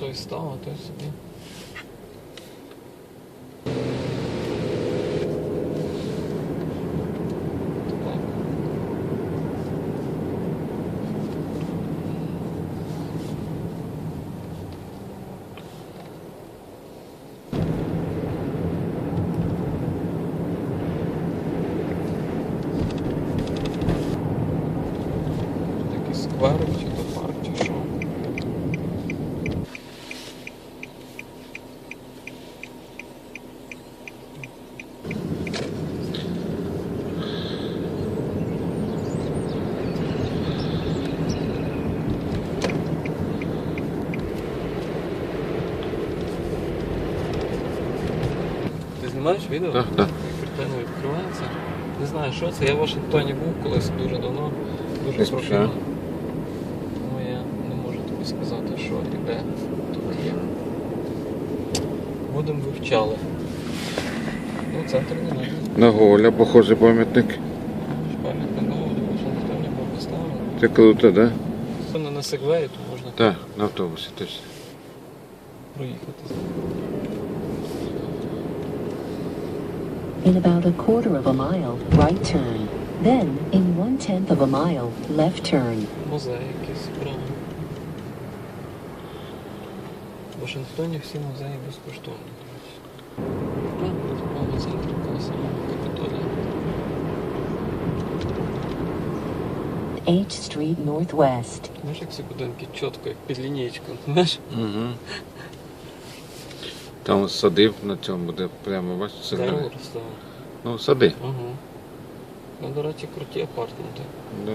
той став, а той собі. Так. Знімаєш відео? Так, так. Картина відкривається. Не знаю, що це. Я в Вашингтоні був колись дуже давно. Дуже профільно. Тому я не можу тобі сказати, що і де тут є. Будемо вивчали. Ну, центр не знаю. На Гоголя, похожий пам'ятник. Пам'ятник нового в Вашингтоні був поставлений. Це круто, да? Воно на сегвеї, то можна Так, на автобусі точно. проїхати. In about a quarter of a mile, right turn. Then, in one tenth of a mile, left turn. Музей якийсь справа. В Вашингтоні всі музеї безкоштовні. до речі. Так, в такому центрі коло самого Капітолія. H Street Northwest. Знаєш, як ці будинки чітко, як під лінійку. Знаєш? Угу. Там садив на цьому де прямо, бачиш, Дерево сигнал. Ну, сади. Угу. Ну, до речі, круті апартменти. Да.